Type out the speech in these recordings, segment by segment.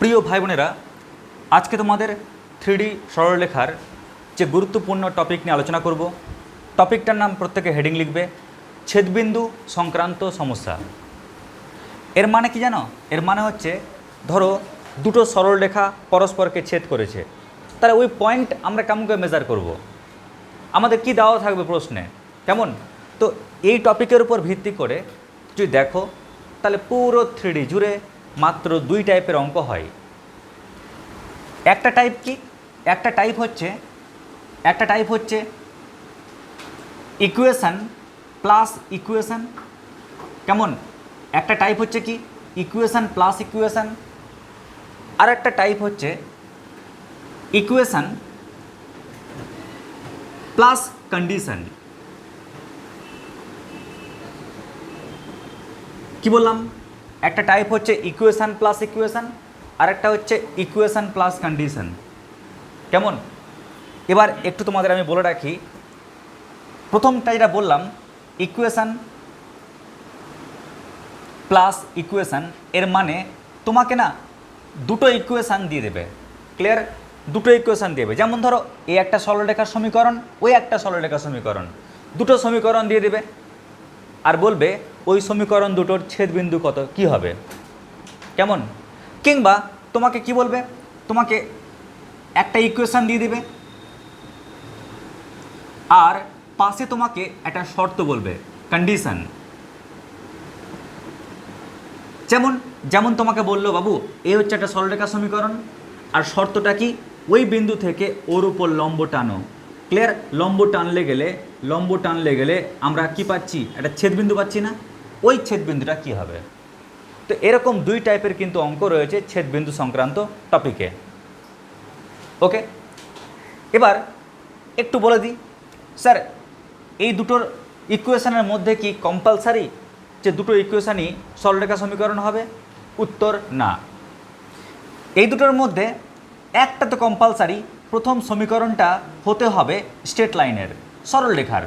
প্রিয় ভাই বোনেরা আজকে তোমাদের থ্রিডি সরলরেখার যে গুরুত্বপূর্ণ টপিক নিয়ে আলোচনা করব। টপিকটার নাম প্রত্যেকে হেডিং লিখবে, ছেদবিন্দু সংক্রান্ত সমস্যা। এর মানে কি জানো? এর মানে হচ্ছে, ধরো দুটো সরলরেখা পরস্পরকে ছেদ করেছে। তাহলে ওই পয়েন্ট আমরা কেমন করে মেজার করব। আমাদের কি দেওয়া থাকবে প্রশ্নে? কেমন? তো এই টপিকের উপর ভিত্তি করে যদি দেখো, তাহলে পুরো থ্রিডি জুড়ে মাত্র দুই টাইপের অঙ্ক হয়। একটা টাইপ কি? একটা টাইপ হচ্ছে, একটা টাইপ হচ্ছে ইকুয়েশান প্লাস ইকুয়েশান কেমন? একটা টাইপ হচ্ছে কি? ইকুয়েশান প্লাস ইকুয়েশান আর একটা টাইপ হচ্ছে ইকুয়েশান প্লাস কন্ডিশন কি বললাম? একটা টাইপ হচ্ছে ইকুয়েশন প্লাস ইকুয়েশন আর একটা হচ্ছে ইকুয়েশন প্লাস কন্ডিশন কেমন? এবার একটু তোমাদের আমি বলে রাখি প্রথমটা যেটা বললাম ইকুয়েশন প্লাস ইকুয়েশন এর মানে তোমাকে না দুটো ইকুয়েশান দিয়ে দেবে। ক্লিয়ার দুটো ইকুয়েশান দেবে। যেমন ধরো এই একটা সরলরেখার সমীকরণ ওই একটা সরলরেখার সমীকরণ। দুটো সমীকরণ দিয়ে দেবে। আর বলবে ওই সমীকরণ দুটোর ছেদবিন্দু কত? কি হবে? কেমন? কিংবা তোমাকে কি বলবে? তোমাকে একটা ইকুয়েশান দিয়ে দিবে। আর পাশে তোমাকে একটা শর্ত বলবে কন্ডিশন যেমন যেমন তোমাকে বলল, বাবু এই হচ্ছে একটা সরলরেখা সমীকরণ। আর শর্তটা কি? ওই বিন্দু থেকে ওর উপর লম্ব টানো। ক্লিয়ার লম্ব টানলে গেলে, লম্ব টানলে গেলে আমরা কি পাচ্ছি? একটা ছেদবিন্দু পাচ্ছি না। ওই ছেদবিন্দুটা কি হবে? তো এরকম দুই টাইপের কিন্তু অঙ্ক রয়েছে ছেদবিন্দু সংক্রান্ত টপিকে ওকে এবার একটু বলে দিই। স্যার, এই দুটোর ইকুয়েশানের মধ্যে কি কম্পালসারি যে দুটো ইকুয়েশানই সরলরেখা সমীকরণ হবে? উত্তর, না। এই দুটোর মধ্যে একটা তো কম্পালসারি প্রথম সমীকরণটা হতে হবে স্টেট লাইনের সরলরেখার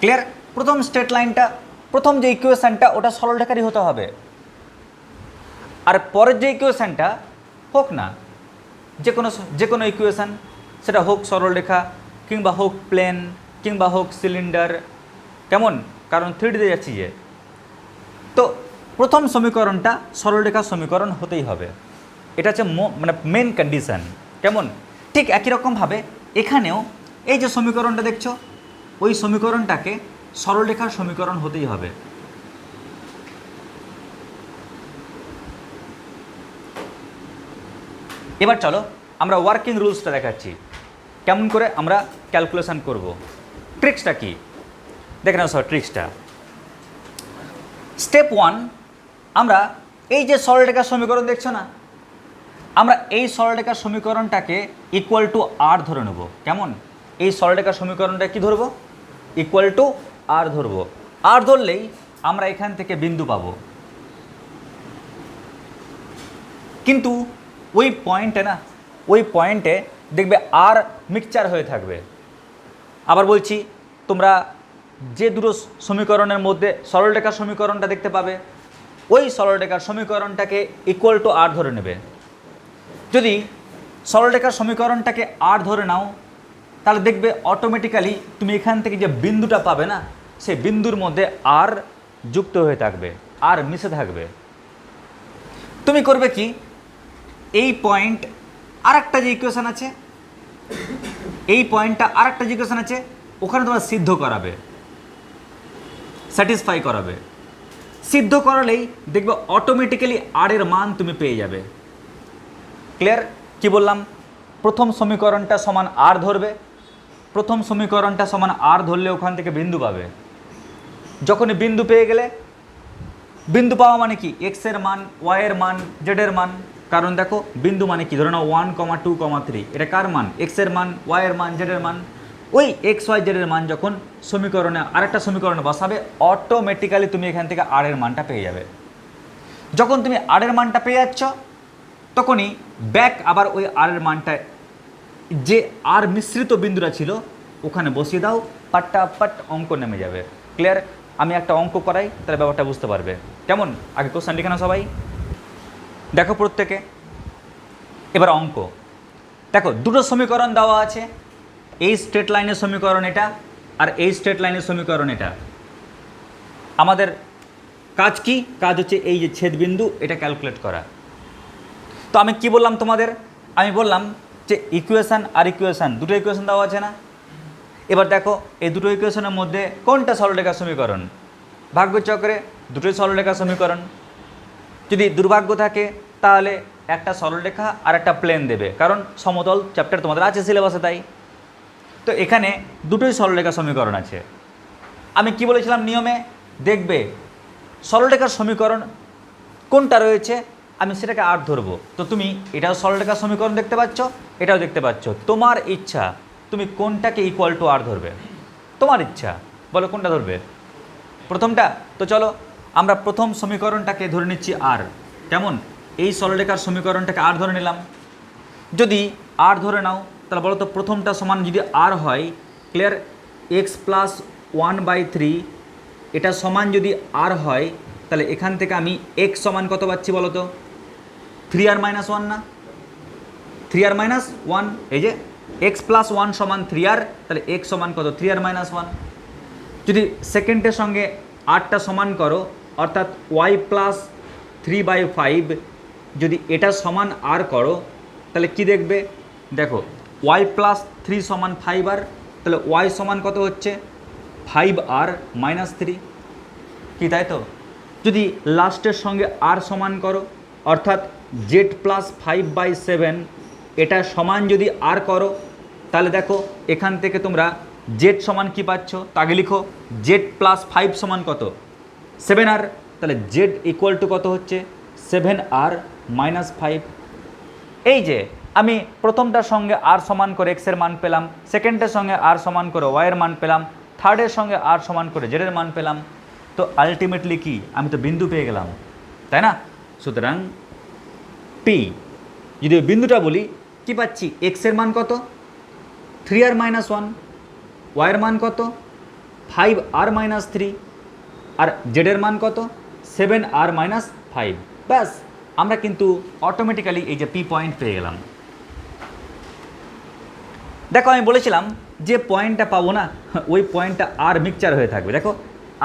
ক্লিয়ার প্রথম স্টেট লাইনটা প্রথম যে ইকুয়েশানটা ওটা সরলরেখারই হতে হবে। আর পরের যে ইকুয়েশানটা হোক না, যে কোনো যে কোনো ইকুয়েশান সেটা হোক সরলরেখা কিংবা হোক প্লেন কিংবা হোক সিলিন্ডার কেমন? কারণ থ্রিডিতে যাচ্ছি যে। তো প্রথম সমীকরণটা সরলরেখা সমীকরণ হতেই হবে। এটা হচ্ছে মানে মেন কন্ডিশন কেমন? ঠিক একই রকমভাবে এখানেও এই যে সমীকরণটা দেখছ ওই সমীকরণটাকে সরলরেখার সমীকরণ হতেই হবে। এবার চলো আমরা ওয়ার্কিং রুলসটা দেখাচ্ছি। কেমন করে আমরা ক্যালকুলেশন করব? ট্রিক্সটা কি? দেখে নাও স্যার ট্রিক্সটা স্টেপ ওয়ান আমরা এই যে সরলরেখার সমীকরণ দেখছ না? আমরা এই সরলরেখার সমীকরণটাকে ইকুয়াল টু আর ধরে নেব। কেমন? এই সরলরেখার সমীকরণটা কি ধরবো? ইকুয়াল টু আর ধরবো। আর ধরলেই আমরা এখান থেকে বিন্দু পাবো। কিন্তু ওই পয়েন্টে না, ওই পয়েন্টে দেখবে আর মিক্সচার হয়ে থাকবে। আবার বলছি, তোমরা যে দুটো সমীকরণের মধ্যে সরলরেখার সমীকরণটা দেখতে পাবে, ওই সরলরেখার সমীকরণটাকে ইকুয়াল টু আর ধরে নেবে। যদি সরলরেখার সমীকরণটাকে আর ধরে নাও তাহলে দেখবে অটোমেটিক্যালি তুমি এখান থেকে যে বিন্দুটা পাবে না, সেই বিন্দুর মধ্যে আর যুক্ত হয়ে থাকবে আর মিশে থাকবে। তুমি করবে কি? এই পয়েন্ট আর একটা যে ইকুয়েশান আছে, এই পয়েন্টটা আর একটা যে ইকুয়েশন আছে, ওখানে তোমার সিদ্ধ করাবে স্যাটিসফাই করাবে। সিদ্ধ করালেই দেখবে অটোমেটিক্যালি আর এর মান তুমি পেয়ে যাবে। ক্লিয়ার কি বললাম? প্রথম সমীকরণটা সমান আর ধরবে প্রথম সমীকরণটা সমান আর ধরলে ওখান থেকে বিন্দু পাবে। যখনই বিন্দু পেয়ে গেলে, বিন্দু পাওয়া মানে কি? এক্সের মান ওয়াই এর মান জেড এর মান। কারণ দেখো, বিন্দু মানে কি? ধরে নাও one comma two comma three এটা কার মান? এক্সের মান ওয়াই এর মান জেড এর মান। ওই এক্স ওয়াই জেড এর মান যখন সমীকরণে, আরেকটা সমীকরণে বসাবে অটোমেটিক্যালি তুমি এখান থেকে আর এর মানটা পেয়ে যাবে। যখন তুমি আর এর মানটা পেয়ে যাচ্ছ, তখনই ব্যাক আবার ওই আর এর মানটা যে আর মিশ্রিত বিন্দুটা ছিল, ওখানে বসিয়ে দাও পাট্টা পাট অঙ্ক নেমে যাবে। ক্লিয়ার আমি একটা অঙ্ক করাই, তাহলে ব্যাপারটা বুঝতে পারবে। কেমন? আগে কোশ্চেন লিখে না সবাই। দেখো প্রত্যেকে। এবার অঙ্ক। দেখো, দুটো সমীকরণ দেওয়া আছে। এই স্ট্রেট লাইনের সমীকরণ এটা, আর এই স্ট্রেট লাইনের সমীকরণ এটা। আমাদের কাজ কি? কাজ হচ্ছে এই যে ছেদবিন্দু এটা ক্যালকুলেট করা। তো আমি কি বললাম তোমাদের? আমি বললাম যে ইকুয়েশান আর ইকুয়েশান দুটো ইকুয়েশান দেওয়া আছে না? এবার দেখো, এই দুটো ইকুয়েশনের মধ্যে কোনটা সরলরেখা সমীকরণ? ভাগ্যচক্রে দুটোই সরলরেখা সমীকরণ। যদি দুর্ভাগ্য থাকে, তাহলে একটা সরলরেখা আর একটা প্লেন দেবে। কারণ সমতল চ্যাপ্টার তোমাদের আছে সিলেবাসে তাই। তো এখানে দুটোই সরলরেখা সমীকরণ আছে। আমি কি বলেছিলাম নিয়মে? দেখবে, সরলরেখার সমীকরণ কোনটা রয়েছে? আমি সেটাকে আর ধরবো। তো তুমি এটাও সরলরেখার সমীকরণ দেখতে পাচ্ছ, এটাও দেখতে পাচ্ছ। তোমার ইচ্ছা, তুমি কোনটাকে ইকুয়াল টু আর ধরবে? তোমার ইচ্ছা। বলো কোনটা ধরবে? প্রথমটা? তো চলো, আমরা প্রথম সমীকরণটাকে ধরে নিচ্ছি আর কেমন? এই সরলরেখার সমীকরণটাকে আর ধরে নিলাম। যদি আর ধরে নাও, তাহলে বলো তো প্রথমটা সমান যদি আর হয় clear X plus one by three এটা সমান যদি আর হয়, তাহলে এখান থেকে আমি এক্স সমান কত পাচ্ছি বলো তো? থ্রি আর মাইনাস ওয়ান না? থ্রি আর মাইনাস ওয়ান এই যে এক্স প্লাস ওয়ান সমান থ্রি আর তাহলে এক্স সমান কত? থ্রি আর মাইনাস ওয়ান যদি সেকেন্ডের সঙ্গে আটটা সমান করো, অর্থাৎ Y plus three by five যদি এটা সমান আর করো, তাহলে কি দেখবে? দেখো ওয়াই প্লাস থ্রি সমান ফাইভ আর তাহলে ওয়াই সমান কত হচ্ছে? ফাইভ আর মাইনাস থ্রি কি তাই তো? যদি লাস্টের সঙ্গে আর সমান করো অর্থাৎ Z plus five by seven, এটা সমান যদি আর করো, তাহলে দেখো এখান থেকে তোমরা জেড সমান কি পাচ্ছ? তাকে লিখো, জেড প্লাস ফাইভ সমান কত? সেভেন আর, তাহলে জেড ইকুয়াল টু কত হচ্ছে? সেভেন আর মাইনাস ফাইভ এই যে, আমি প্রথমটার সঙ্গে আর সমান করে এক্সের মান পেলাম সেকেন্ডের সঙ্গে আর সমান করে ওয়াইয়ের মান পেলাম থার্ডের সঙ্গে আর সমান করে জেডের মান পেলাম। তো আলটিমেটলি কি? আমি তো বিন্দু পেয়ে গেলাম, তাই না? সুতরাং পি যদি বিন্দুটা বলি, কি পাচ্ছি? এক্সের মান কত? থ্রি আর মাইনাস ওয়ান ওয়াইয়ের মান কত? ফাইভ আর মাইনাস থ্রি আর জেডের মান কত? সেভেন আর মাইনাস ফাইভ ব্যাস, আমরা কিন্তু অটোমেটিক্যালি এই যে পি পয়েন্ট পেয়ে গেলাম। দেখো, আমি বলেছিলাম যে পয়েন্টটা পাবো না, ওই পয়েন্টটা আর মিক্সচার হয়ে থাকবে। দেখো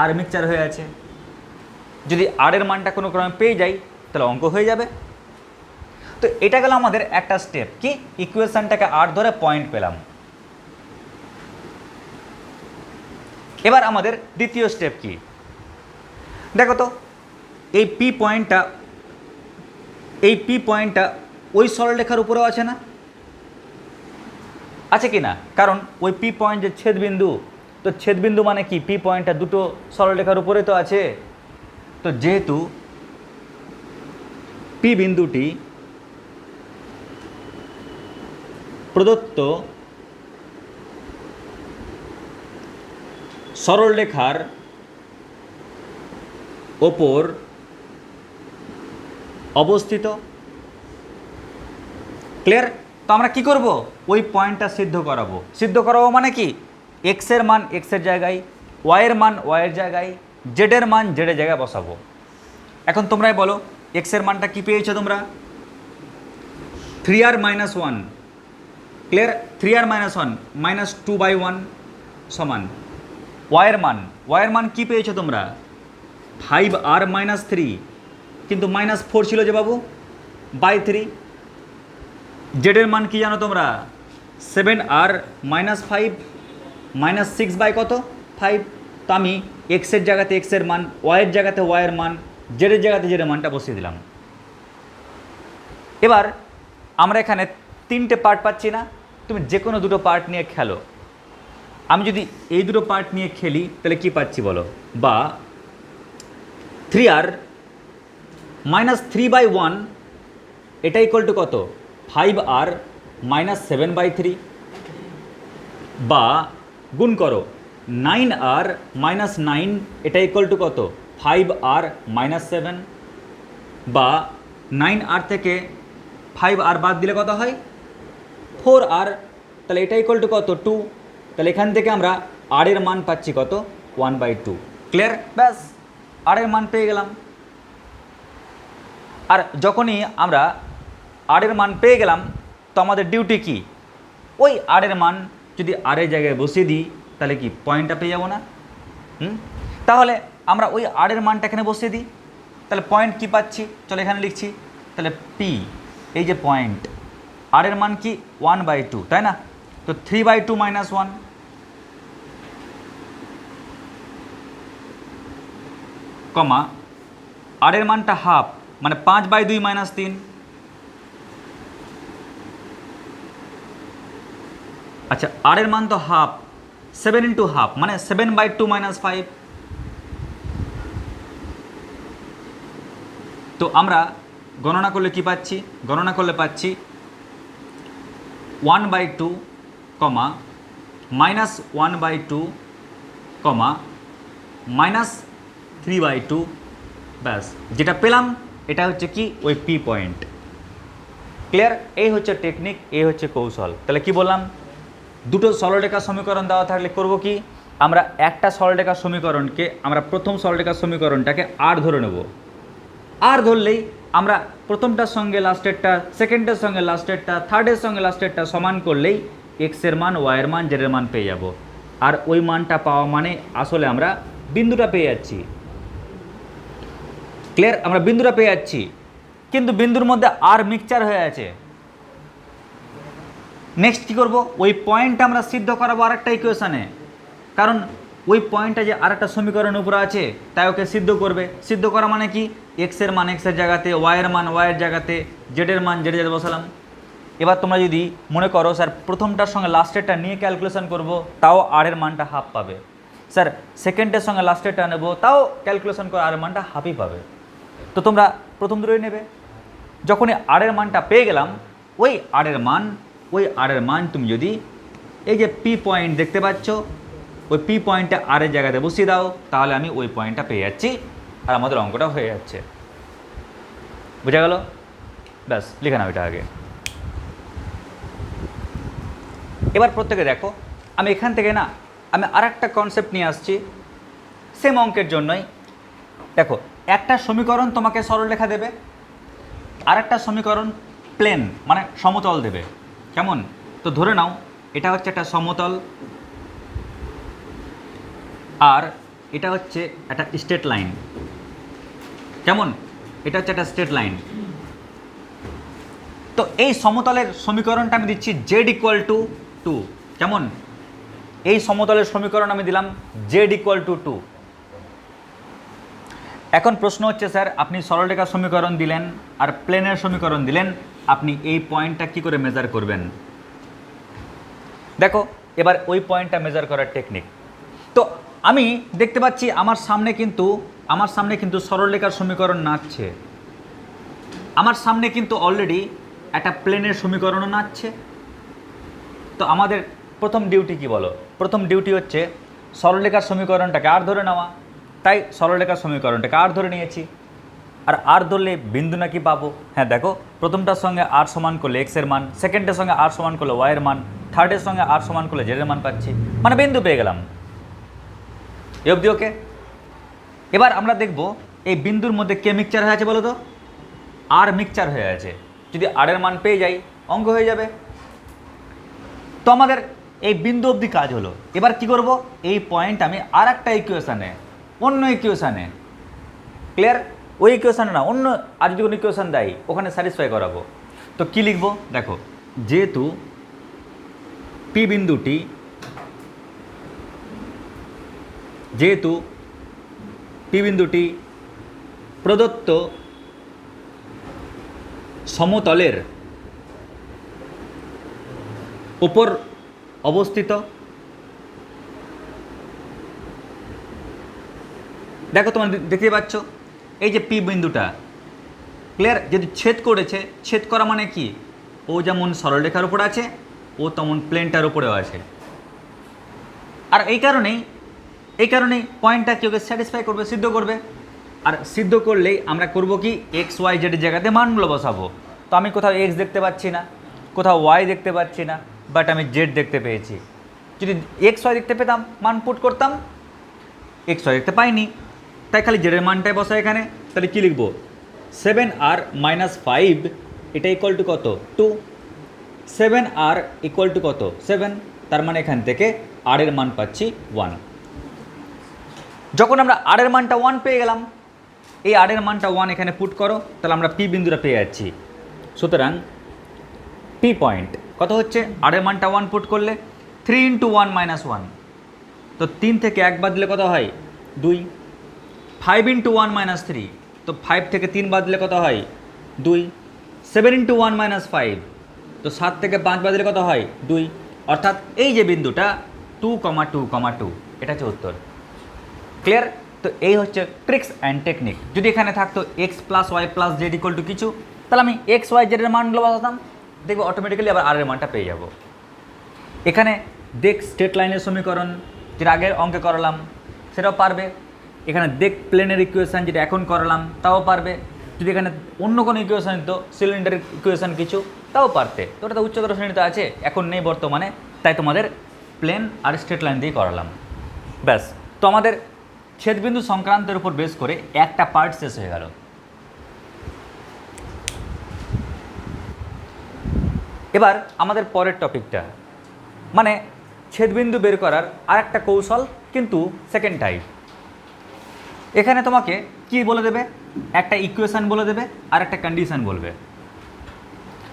আর মিক্সচার হয়ে আছে। যদি আরের মানটা কোনো ক্রমে পেয়ে যাই তাহলে অঙ্ক হয়ে যাবে। তো এটা গেল আমাদের একটা স্টেপ কি? ইকুয়েশনটাকে আর ধরে পয়েন্ট পেলাম। এবার আমাদের দ্বিতীয় স্টেপ কি? দেখো তো, এই পি পয়েন্টটা এই পি পয়েন্টটা ওই সরলরেখার উপরেও আছে না? আছে কি না? কারণ ওই পি পয়েন্ট যে ছেদবিন্দু, তো ছেদবিন্দু মানে কি? পি পয়েন্টটা দুটো সরলরেখার উপরে তো আছে। তো যেহেতু পি বিন্দুটি প্রদত্ত সরলরেখার ওপর অবস্থিত। ক্লিয়ার তো আমরা কি করব? ওই পয়েন্টটা সিদ্ধ করাবো। সিদ্ধ করাবো মানে কি? এক্সের মান এক্সের জায়গায় ওয়াইয়ের মান ওয়াইয়ের জায়গায় জেডের মান জেডের জায়গায় বসাবো। এখন তোমরাই বলো এক্সের মানটা কি পেয়েছ তোমরা? Three R minus one clear three R minus one minus two by one সমান। ওয়াইয়ের মান। ওয়াইয়ের মান কি পেয়েছ তোমরা? ফাইভ আর মাইনাস থ্রি কিন্তু মাইনাস ফোর ছিল যে বাবু? বাই থ্রি জেডের মান কি জানো তোমরা? Seven R minus five minus six by কত? ফাইভ তো আমি এক্সের জায়গাতে এক্সের মান ওয়াইয়ের জায়গাতে ওয়াইয়ের মান জেডের জায়গাতে জেডের মানটা বসিয়ে দিলাম। এবার আমরা এখানে তিনটে পার্ট পাচ্ছি না, তুমি যে কোনো দুটো পার্ট নিয়ে খেলো। আমি যদি এই দুটো পার্ট নিয়ে খেলি, তাহলে কি পাচ্ছি বলো? বা three R minus three by one এটা ইকুয়াল টু কত? Five R minus seven by three বা গুণ করো নাইন আর মাইনাস নাইন এটা ইকুয়াল টু কত? ফাইভ আর মাইনাস সেভেন বা নাইন আর থেকে ফাইভ আর বাদ দিলে কত হয়? ফোর আর তাহলে এটা ইকুয়াল টু কত? টু তাহলে এখান থেকে আমরা আর এর মান পাচ্ছি কত? ওয়ান বাই টু ক্লিয়ার ব্যাস আর এর মান পেয়ে গেলাম। আর যখনই আমরা আর এর মান পেয়ে গেলাম, তো আমাদের ডিউটি কি? ওই আর এর মান যদি আর এর জায়গায় বসিয়ে দিই, তাহলে কি পয়েন্টটা পেয়ে যাব না? তাহলে আমরা ওই আর এর মানটা এখানে বসিয়ে দিই। তাহলে পয়েন্ট কি পাচ্ছি? চলো এখানে লিখছি। তাহলে পি এই যে পয়েন্ট আর এর মান কি? ওয়ান বাই টু তাই না? তো three by two minus one comma R এর মানটা হাফ মানে পাঁচ বাই দুই মাইনাস তিন। আচ্ছা আর এর মান তো হাফ সেভেন ইন্টু হাফ মানে seven by two minus five তো আমরা গণনা করলে কি পাচ্ছি? গণনা করলে পাচ্ছি one by two comma minus one by two comma minus three by two ব্যাস। যেটা পেলাম, এটা হচ্ছে কি? ওই পি পয়েন্ট ক্লিয়ার এই হচ্ছে টেকনিক এই হচ্ছে কৌশল। তাহলে কি বললাম? দুটো সরলরেখা সমীকরণ দেওয়া থাকলে করব কি? আমরা একটা সরলরেখা সমীকরণকে, আমরা প্রথম সরলরেখা সমীকরণটাকে আর ধরে নেব। আর ধরলেই আমরা প্রথমটার সঙ্গে লাস্টেরটা সেকেন্ডের সঙ্গে লাস্টেরটা থার্ডের সঙ্গে লাস্টেরটা সমান করলেই এক্সের মান ওয়াইয়ের মান জেডের মান পেয়ে যাব। আর ওই মানটা পাওয়া মানে আসলে আমরা বিন্দুটা পেয়ে যাচ্ছি। ক্লিয়ার আমরা বিন্দুটা পেয়ে যাচ্ছি। কিন্তু বিন্দুর মধ্যে আর মিক্সচার হয়ে আছে। নেক্সট কী করব? ওই পয়েন্টটা আমরা সিদ্ধ করাবো আরেকটা ইকুয়েশানে কারণ ওই পয়েন্টটা যে আরেকটা সমীকরণের উপরে আছে, তাই ওকে সিদ্ধ করবে। সিদ্ধ করা মানে কি? এক্সের মান এক্সের জায়গাতে ওয়াইয়ের মান ওয়াইয়ের জায়গাতে জেডের মান জেডে জেড বসালাম। এবার তোমরা যদি মনে করো, স্যার, প্রথমটার সঙ্গে লাস্টেরটা নিয়ে ক্যালকুলেশন করব, তাও আর এর মানটা হাফ পাবে। স্যার সেকেন্ডের সঙ্গে লাস্টেরটা নেব, তাও ক্যালকুলেশন করে আর মানটা হাফই পাবে। তো তোমরা প্রথম দুটোই নেবে। যখনই আর এর মানটা পেয়ে গেলাম, ওই আর এর মান, ওই আর এর মান তুমি যদি এই যে পি পয়েন্ট দেখতে পাচ্ছ ওই পি পয়েন্টটা আর এর জায়গাতে বসিয়ে দাও, তাহলে আমি ওই পয়েন্টটা পেয়ে যাচ্ছি, আর আমাদের অঙ্কটা হয়ে যাচ্ছে। বুঝা গেল? ব্যাস, লিখে নাও এটা আগে। এবার প্রত্যেকে দেখো, আমি এখান থেকে না, আমি আর একটা কনসেপ্ট নিয়ে আসছি সেম অঙ্কের জন্যই। দেখো, একটা সমীকরণ তোমাকে সরলরেখা দেবে আর একটা সমীকরণ প্লেন মানে সমতল দেবে। কেমন? তো ধরে নাও, এটা হচ্ছে একটা সমতল আর এটা হচ্ছে একটা স্টেট লাইন। কেমন? এটা হচ্ছে একটা স্টেট লাইন। তো এই সমতলের সমীকরণটা আমি দিচ্ছি জেড ইকুয়াল টু টু কেমন? এই সমতলের সমীকরণ আমি দিলাম জেড ইকুয়াল টু টু এখন প্রশ্ন হচ্ছে, স্যার, আপনি সরলরেখা সমীকরণ দিলেন আর প্লেনের সমীকরণ দিলেন, আপনি এই পয়েন্টটা কি করে মেজার করবেন? দেখো, এবার ওই পয়েন্টটা মেজার করার টেকনিক তো আমি দেখতে পাচ্ছি আমার সামনে কিন্তু, আমার সামনে কিন্তু সরলরেখার সমীকরণ নাচছে। আমার সামনে কিন্তু অলরেডি একটা প্লেনের সমীকরণও নাচছে। তো আমাদের প্রথম ডিউটি কি বলো? প্রথম ডিউটি হচ্ছে সরলরেখার সমীকরণটাকে আর ধরে নেওয়া। তাই সরলরেখার সমীকরণটাকে আর ধরে নিয়েছি। আর আর ধরলে বিন্দু নাকি পাবো? হ্যাঁ দেখো, প্রথমটার সঙ্গে আর সমান করলে এক্সের মান সেকেন্ডের সঙ্গে আর সমান করলে ওয়াইয়ের মান থার্ডের সঙ্গে আর সমান করলে জেডের মান পাচ্ছি। মানে বিন্দু পেয়ে গেলাম। এ অবধি ওকে? এবার আমরা দেখব এই বিন্দুর মধ্যে কে মিক্সচার হয়ে আছে বলো তো আর মিক্সচার হয়ে আছে। যদি আর এর মান পেয়ে যাই, অঙ্ক হয়ে যাবে। তো আমাদের এই বিন্দু অবধি কাজ হলো। এবার কি করব? এই পয়েন্ট আমি আর একটা ইকুয়েশানে অন্য ইকুয়েশানে ক্লিয়ার ওই ইকুয়েশানে না, অন্য আর যদি কোনো ইকুয়েশান দেয়, ওখানে স্যাটিসফাই করাবো। তো কি লিখব? দেখো, যেহেতু পি বিন্দুটি যেহেতু পি বিন্দুটি প্রদত্ত সমতলের উপর অবস্থিত। দেখো তোমার দেখতে পাচ্ছ, এই যে পি বিন্দুটা ক্লিয়ার যদি ছেদ করেছে, ছেদ করা মানে কি? ও যেমন সরলরেখার উপর আছে, ও তেমন প্লেনটার উপরেও আছে। আর এই কারণেই এই কারণেই পয়েন্টটা কি ওকে স্যাটিসফাই করবে, সিদ্ধ করবে। আর সিদ্ধ করলেই আমরা করব কি? এক্স ওয়াই জেডের জায়গাতে মানগুলো বসাবো। তো আমি কোথাও এক্স দেখতে পাচ্ছি না, কোথাও ওয়াই দেখতে পাচ্ছি না বাট আমি জেড দেখতে পেয়েছি। যদি এক্স ওয়াই দেখতে পেতাম, মান পুট করতাম এক্স ওয়াই দেখতে পাইনি। তাই খালি জেডের মানটাই বসা এখানে। তাহলে কী লিখব? সেভেন আর মাইনাস ফাইভ এটা ইকুয়াল টু কত? Two seven R equal to কত? সেভেন তার মানে এখান থেকে আর এর মান পাচ্ছি ওয়ান যখন আমরা আর এর মানটা ওয়ান পেয়ে গেলাম, এই আর এর মানটা ওয়ান এখানে পুট করো, তাহলে আমরা পি বিন্দুটা পেয়ে যাচ্ছি। সুতরাং পি পয়েন্ট কত হচ্ছে? আর এর মানটা ওয়ান পুট করলে three into one minus one তো তিন থেকে এক বাদ দিলে কত হয়? দুই। Five into one minus three তো ফাইভ থেকে তিন বাদ দিলে কত হয়? দুই। Seven into one minus five তো সাত থেকে পাঁচ বাদ দিলে কত হয়? দুই। অর্থাৎ এই যে বিন্দুটা two comma two comma two এটা হচ্ছে উত্তর। ক্লিয়ার তো এই হচ্ছে ট্রিক্স অ্যান্ড টেকনিক যদি এখানে থাকতো X plus Y plus Z equal to কিছু, তাহলে আমি এক্স ওয়াই জেডের মানগুলো বসাতাম দেখব অটোমেটিক্যালি আবার আর এর মানটা পেয়ে যাব। এখানে দেখ স্টেট লাইনের সমীকরণ, যেটা আগের অঙ্কে করালাম, সেটাও পারবে। এখানে দেখ প্লেনের ইকুয়েশান যেটা এখন করালাম, তাও পারবে। যদি এখানে অন্য কোনো ইকুয়েশান দিত সিলিন্ডার ইকুয়েশান কিছু, তাও পারতে। তো ওটা তো উচ্চতর শ্রেণীতে আছে, এখন নেই বর্তমানে, তাই তোমাদের প্লেন আর স্ট্রেট লাইন দিয়ে করালাম। ব্যাস। তো আমাদের ছেদবিন্দু সংক্রান্তের উপর বেস করে একটা পার্ট শেষ হয়ে গেল। এবার আমাদের পরের টপিকটা। মানে ছেদবিন্দু বের করার আর একটা কৌশল, কিন্তু সেকেন্ড টাইপ এখানে তোমাকে কি বলে দেবে? একটা ইকুয়েশান বলে দেবে, আর একটা কন্ডিশন বলবে।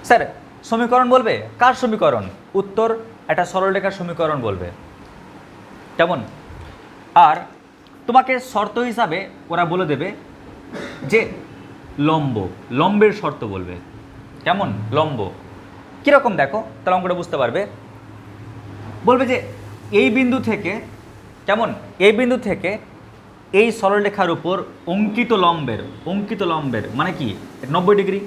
স্যার, সমীকরণ বলবে? কার সমীকরণ? উত্তর, একটা সরলরেখার সমীকরণ বলবে। কেমন? আর তোমাকে শর্ত হিসাবে ওরা বলে দেবে যে লম্ব, লম্বের শর্ত বলবে। কেমন? লম্ব। কীরকম দেখো? তাহলে অঙ্কটা বুঝতে পারবে। বলবে যে এই বিন্দু থেকে, কেমন? এই বিন্দু থেকে এই সরলরেখার উপর অঙ্কিত লম্বের অঙ্কিত লম্বের মানে কি? নব্বই ডিগ্রি।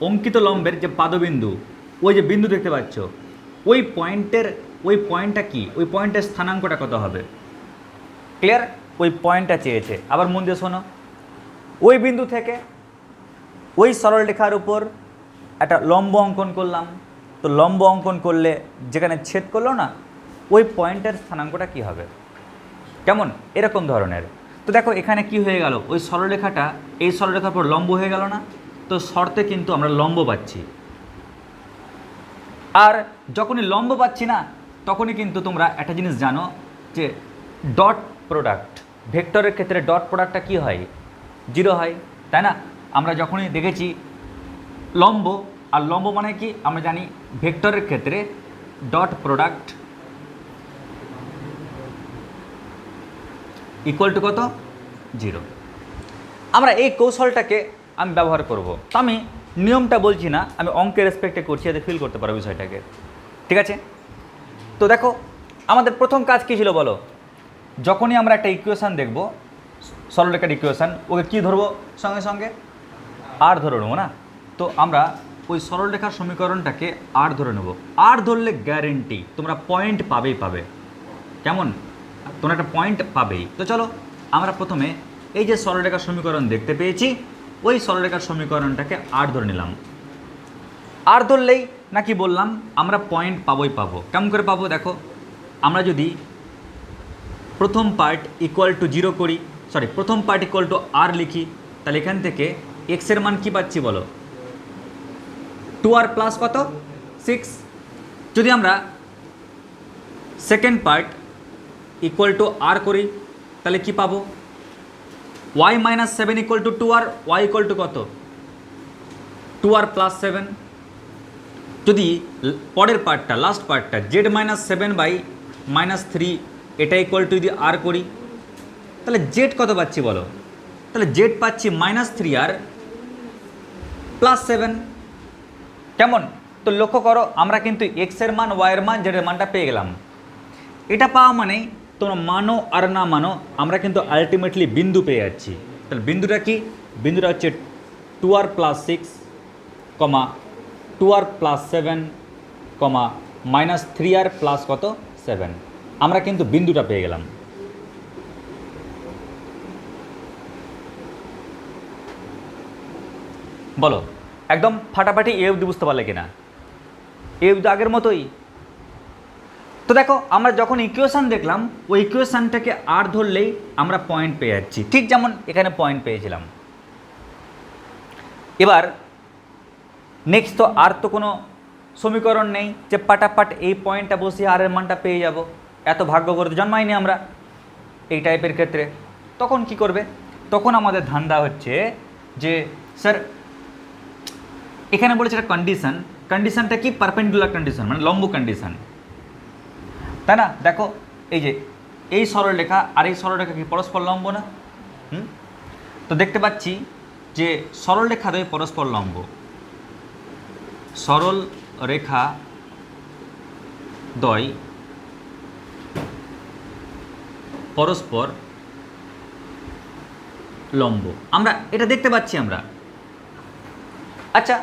অঙ্কিত লম্বের যে পাদবিন্দু, ওই যে বিন্দু দেখতে পাচ্ছ, ওই পয়েন্টের, ওই পয়েন্টটা কি? ওই পয়েন্টের স্থানাঙ্কটা কত হবে? ক্লিয়ার? ওই পয়েন্টটা চেয়েছে। আবার মন দিয়ে শোনো। ওই বিন্দু থেকে ওই সরলরেখার উপর একটা লম্ব অঙ্কন করলাম। তো লম্ব অঙ্কন করলে যেখানে ছেদ করল না, ওই পয়েন্টের স্থানাঙ্কটা কি হবে? কেমন? এরকম ধরনের। তো দেখো, এখানে কি হয়ে গেল? ওই সরলরেখাটা এই সরলরেখার পর লম্ব হয়ে গেল না? তো শর্তে কিন্তু আমরা লম্ব পাচ্ছি। আর যখনই লম্ব পাচ্ছি না, তখনই কিন্তু তোমরা একটা জিনিস জানো যে ডট প্রোডাক্ট ভেক্টরের ক্ষেত্রে ডট প্রোডাক্টটা কি হয়? জিরো হয়, তাই না? আমরা যখনই দেখেছি লম্ব, আর লম্ব মানে কি? আমরা জানি ভেক্টরের ক্ষেত্রে ডট প্রোডাক্ট ইকুয়াল টু কত? জিরো। আমরা এই কৌশলটাকে আমি ব্যবহার করব। আমি নিয়মটা বলছি না, আমি অঙ্কের রেসপেক্টে করছি, যাতে ফিল করতে পারো বিষয়টাকে। ঠিক আছে? তো দেখো, আমাদের প্রথম কাজ কী ছিল বলো? যখনই আমরা একটা ইকুয়েশান দেখব সরলরেখার ইকুয়েশান ওকে কী ধরবো? সঙ্গে সঙ্গে আর ধরে নেব না? তো আমরা ওই সরলরেখার সমীকরণটাকে আর ধরে নেব। আর ধরলে গ্যারেন্টি তোমরা পয়েন্ট পাবেই পাবে। কেমন? তোমরা একটা পয়েন্ট পাবেই। তো চলো, আমরা প্রথমে এই যে সরলরেখার সমীকরণ দেখতে পেয়েছি, ওই সরলরেখার সমীকরণটাকে আর ধরে নিলাম। আর ধরলেই নাকি বললাম? আমরা পয়েন্ট পাবোই পাবো। কেমন করে পাবো? দেখো, আমরা যদি প্রথম পার্ট ইকুয়াল টু জিরো করি সরি প্রথম পার্ট ইকুয়াল টু আর লিখি, তাহলে এখান থেকে এক্সের মান কী পাচ্ছি বলো? টু আর প্লাস কত? সিক্স যদি আমরা second part equal to R করি, তাহলে কি পাবো? Y minus seven equal to two R Y equal to কত? টু আর প্লাস সেভেন যদি পরের পার্টটা লাস্ট পার্টটা Z minus seven by minus three এটা ইকুয়াল টু যদি আর করি, তাহলে জেড কত পাচ্ছি বলো? তাহলে জেড পাচ্ছি minus three R plus seven কেমন? তো লক্ষ্য করো, আমরা কিন্তু এক্সের মান ওয়াইয়ের মান জেডের মানটা পেয়ে গেলাম। এটা পাওয়া মানেই তোমরা মানো আর না মানো, আমরা কিন্তু আলটিমেটলি বিন্দু পেয়ে যাচ্ছি। তাহলে বিন্দুটা কি? বিন্দুটা হচ্ছে two R plus six comma two R plus seven comma minus three R plus কত? সেভেন আমরা কিন্তু বিন্দুটা পেয়ে গেলাম। বলো, একদম ফাটাফাটি এ অবধি বুঝতে পারলে কিনা? এ অবধি আগের মতোই? তো দেখো, আমরা যখন ইকুয়েশান দেখলাম, ওই ইকুয়েশানটাকে আর ধরলেই আমরা পয়েন্ট পেয়ে যাচ্ছি। ঠিক যেমন এখানে পয়েন্ট পেয়েছিলাম। এবার নেক্সট তো আর তো কোনো সমীকরণ নেই যে পাটাপাট এই পয়েন্টটা বসিয়ে আর এর মানটা পেয়ে যাব। এত ভাগ্য করে তো জন্মায়নি আমরা এই টাইপের ক্ষেত্রে। তখন কি করবে? তখন আমাদের ধান্দা হচ্ছে যে, স্যার, এখানে বলেছে একটা কন্ডিশন কন্ডিশনটা কি? পারপেন্ডুলার কন্ডিশন মানে লম্ব কন্ডিশন তাই না? দেখো, এই যে, এই সরলরেখা আর এই সরলরেখা কি পরস্পর লম্ব না? হুম? তো দেখতে পাচ্ছি যে সরল রেখা দ্বয় পরস্পর লম্ব। সরল রেখা দ্বয় পরস্পর লম্ব। আমরা এটা দেখতে পাচ্ছি আমরা। আচ্ছা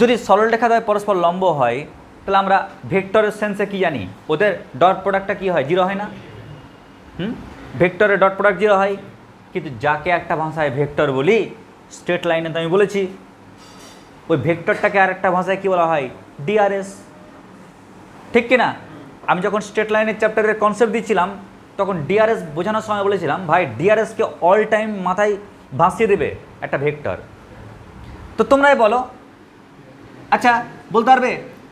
যদি সরল রেখা দ্বয় পরস্পর লম্ব হয়, তাহলে আমরা ভেক্টরের সেন্সে কি জানি? ওদের ডট প্রোডাক্টটা কি হয়? জিরো হয় না? হুম? ভেক্টরের ডট প্রোডাক্ট জিরো হয়। কিন্তু যাকে একটা ভাষায় ভেক্টর বলি স্ট্রেট লাইনে তো আমি বলেছি। ওই ভেক্টরটাকে আর একটা ভাষায় কী বলা হয়? ডিআরএস ঠিক কি না আমি যখন স্ট্রেট লাইনের চ্যাপ্টারের কনসেপ্ট দিচ্ছিলাম তখন ডিআরএস বোঝানোর সময় বলেছিলাম, ভাই ডিআরএসকে অল টাইম মাথায় ভাসিয়ে দেবে একটা ভেক্টর। তো তোমরাই বলো। আচ্ছা বলতে পারবে,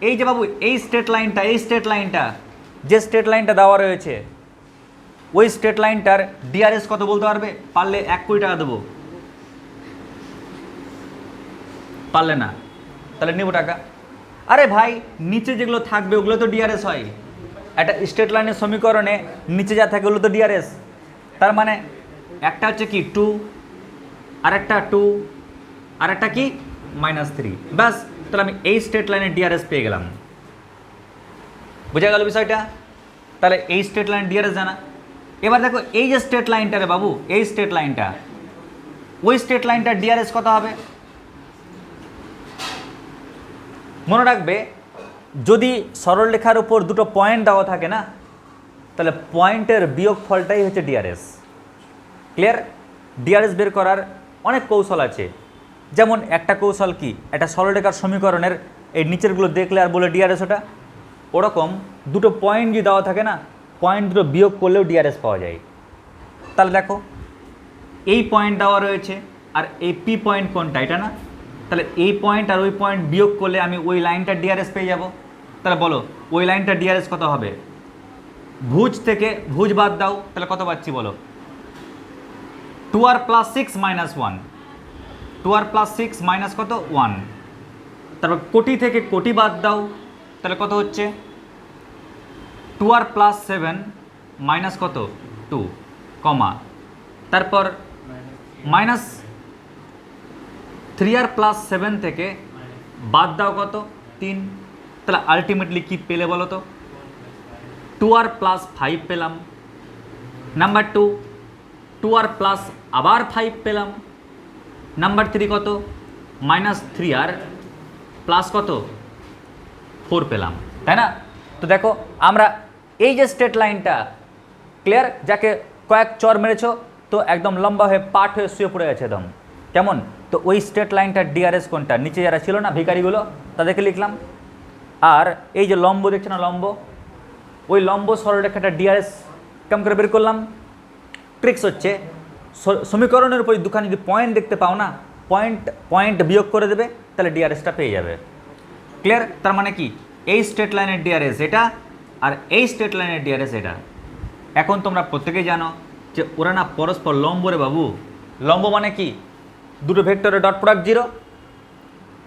এই যে বাবু, এই স্ট্রেট লাইনটা এই স্ট্রেট লাইনটা যে স্ট্রেট লাইনটা দেওয়া রয়েছে, ওই স্ট্রেট লাইনটার ডিআরএস কত বলতে পারবে? পারলে এক কোটি টাকা দেবো। পারলে না। তাহলে নেব টাকা। আরে ভাই, নিচে যেগুলো থাকবে, ওগুলো তো ডিআরএস হয়। একটা স্ট্রেট লাইনের সমীকরণে নিচে যা থাকে ওগুলো তো ডিআরএস তার মানে একটা হচ্ছে কি টু আরেকটা টু আরেকটা কি মাইনাস থ্রি ব্যাস, তাহলে আমি এই স্ট্রেট লাইনের ডিআরএস পেয়ে গেলাম। বোঝা গেল বিষয়টা? তাহলে এই স্ট্রেট লাইন ডিআরএস জানা। এবার দেখো, এই যে স্ট্রেট লাইনটা রে বাবু, এই স্ট্রেট লাইনটা, ওই স্ট্রেট লাইনটার ডিআরএস কত হবে? মনে রাখবে যদি সরলরেখার উপর দুটো পয়েন্ট দেওয়া থাকে না, তাহলে পয়েন্টের বিয়োগ ফলটাই হচ্ছে ডিআরএস ক্লিয়ার ডিআরএস বের করার অনেক কৌশল আছে। যেমন একটা কৌশল কি? একটা সরলরেখার সমীকরণের এই নিচেরগুলো দেখলে আর বলে ডিআরএস ওটা। ওরকম দুটো পয়েন্ট যদি দেওয়া থাকে না পয়েন্ট দুটো বিয়োগ করলেও ডিআরএস পাওয়া যায়। তাহলে দেখো, এই পয়েন্ট দেওয়া রয়েছে আর এই পি পয়েন্ট কোনটা? এটা না? তাহলে এই পয়েন্ট আর ওই পয়েন্ট বিয়োগ করলে আমি ওই লাইনটার ডিআরএস পেয়ে যাব। তাহলে বলো, ওই লাইনটার ডিআরএস কত হবে? ভুজ থেকে ভুজ বাদ দাও, তাহলে কত পাচ্ছি বলো? Two R plus six minus one two R plus six minus কত? ওয়ান তারপর কোটি থেকে কোটি বাদ দাও, তাহলে কত হচ্ছে? Two R plus seven minus কত? Two comma. তারপর minus three R plus seven থেকে বাদ দাও কত? তিন। তাহলে আলটিমেটলি কী পেলে বলো তো? টু আর প্লাস ফাইভ পেলাম। Number two two R plus আবার ফাইভ পেলাম। নাম্বার থ্রি কত? মাইনাস থ্রি আর প্লাস কত? ফোর পেলাম, তাই না? তো দেখো, আমরা এই যে স্ট্রেট লাইনটা ক্লিয়ার যাকে কয়েক চর মেরেছো, তো একদম লম্বা হয়ে পাট হয়ে শুয়ে পড়ে গেছে একদম। কেমন? তো ওই স্ট্রেট লাইনটার ডিআরএস কোনটা? নিচে যারা ছিল না ভিখারিগুলো, তাদেরকে লিখলাম। আর এই যে লম্ব দেখছে না লম্ব? ওই লম্ব সরলরেখাটা ডিআরএস কেম করে বের করলাম? ট্রিক্স হচ্ছে সমীকরণের উপর দুখানি যদি পয়েন্ট দেখতে পাও না পয়েন্ট পয়েন্ট বিয়োগ করে দেবে, তাহলে ডিআরএসটা পেয়ে যাবে। ক্লিয়ার তার মানে কি? এই স্ট্রেট লাইনের ডিআরএস এটা আর এই স্ট্রেট লাইনের ডিআরএস এটা। এখন তোমরা প্রত্যেকেই জানো যে ওরা না পরস্পর লম্ব রে বাবু। লম্ব মানে কি? দুটো ভেক্টরের ডট প্রোডাক্ট জিরো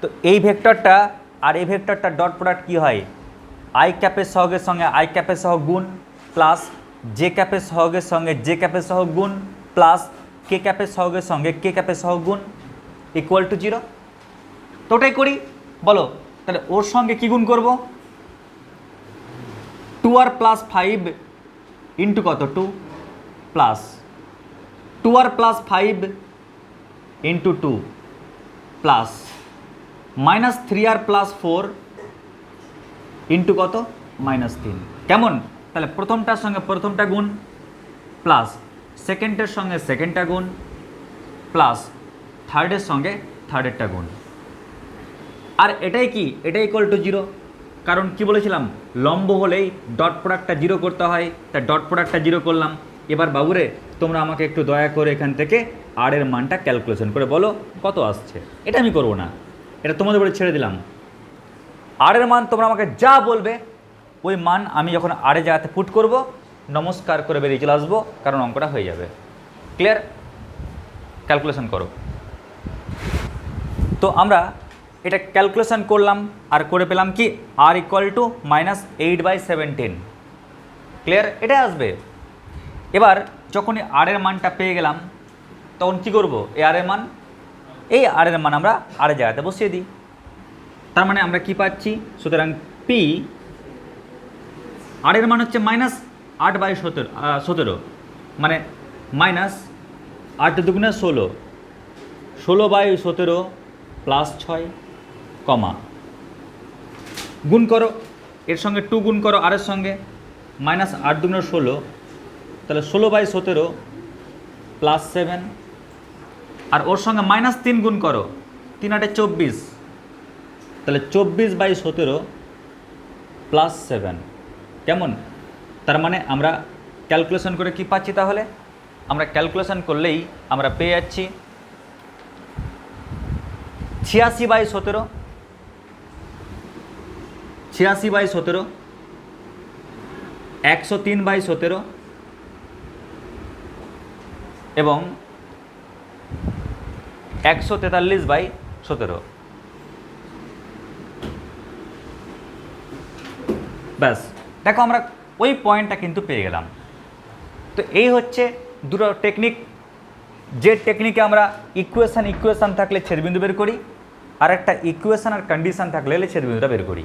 তো এই ভেক্টরটা আর এই ভেক্টরটা ডট প্রোডাক্ট কী হয়? আই ক্যাপের সহগের সঙ্গে আই ক্যাপের সহ গুণ প্লাস জে ক্যাপের সহগের সঙ্গে জে ক্যাপের সহ গুণ প্লাস কে ক্যাপের সহগের সঙ্গে কে ক্যাপের সহ গুণ ইকুয়াল টু জিরো তো ওটাই করি। বলো, তাহলে ওর সঙ্গে কী গুণ করব? Two R plus five into কত? Two plus two R plus five into two plus minus three R plus four into কত? মাইনাস তিন। কেমন? তাহলে প্রথমটার সঙ্গে প্রথমটা গুণ, প্লাস সেকেন্ডের সঙ্গে সেকেন্ডটা গুণ, প্লাস থার্ডের সঙ্গে থার্ডেরটা গুণ। আর এটাই কি? এটাই ইকুয়াল টু জিরো কারণ কি বলেছিলাম? লম্ব হলেই ডট প্রোডাক্টটা জিরো করতে হয়, তা ডট প্রোডাক্টটা জিরো করলাম। এবার বাবুরে, তোমরা আমাকে একটু দয়া করে এখান থেকে আর এর মানটা ক্যালকুলেশন করে বলো, কত আসছে? এটা আমি করব না। এটা তোমাদের উপরে ছেড়ে দিলাম। আর এর মান তোমরা আমাকে যা বলবে, ওই মান আমি যখন আরে জায়গাতে পুট করব, নমস্কার করে বেরিয়ে চলে আসব, কারণ অঙ্কটা হয়ে যাবে। ক্লিয়ার ক্যালকুলেশন করো। তো আমরা এটা ক্যালকুলেশন করলাম, আর করে পেলাম কি? R equal to minus eight by seventeen clear এটা আসবে। এবার যখনই আর এর মানটা পেয়ে গেলাম, তখন কি করব? এ আর এর মান এই আর এর মান আমরা আর জায়গাতে বসিয়ে দিই। তার মানে আমরা কি পাচ্ছি? সুতরাং পি আর এর মান হচ্ছে মাইনাস আট বাই সতেরো সতেরো। মানে মাইনাস আট দুগুণে ষোলো। ষোলো বাই সতেরো প্লাস ছয় কমা। গুণ করো, এর সঙ্গে টু গুণ করো আরের সঙ্গে। মাইনাস আট দুগুণে ষোলো। তাহলে ষোলো বাই সতেরো প্লাস সেভেন আর ওর সঙ্গে মাইনাস তিন গুণ করো, তিন আটে চব্বিশ। তাহলে চব্বিশ বাই সতেরো প্লাস সেভেন কেমন? তার মানে আমরা ক্যালকুলেশন করে কি পাচ্ছি তাহলে? আমরা ক্যালকুলেশন করলেই আমরা পেয়ে যাচ্ছি ছিয়াশি বাই সতেরো। ছিয়াশি বাই সতেরো, একশো তিন বাই সতেরো। এবং একশো তেতাল্লিশ বাই সতেরো। ব্যাস। দেখো আমরা ওই পয়েন্টটা কিন্তু পেয়ে গেলাম। তো এই হচ্ছে দুটো টেকনিক যে টেকনিকে আমরা ইকুয়েশান ইকুয়েশান থাকলে ছেদবিন্দু বের করি, আর একটা ইকুয়েশান আর কন্ডিশান থাকলে ছেদবিন্দুটা বের করি।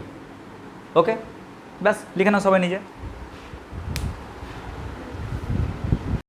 ওকে ব্যাস, লিখে নাও সবাই নিজে।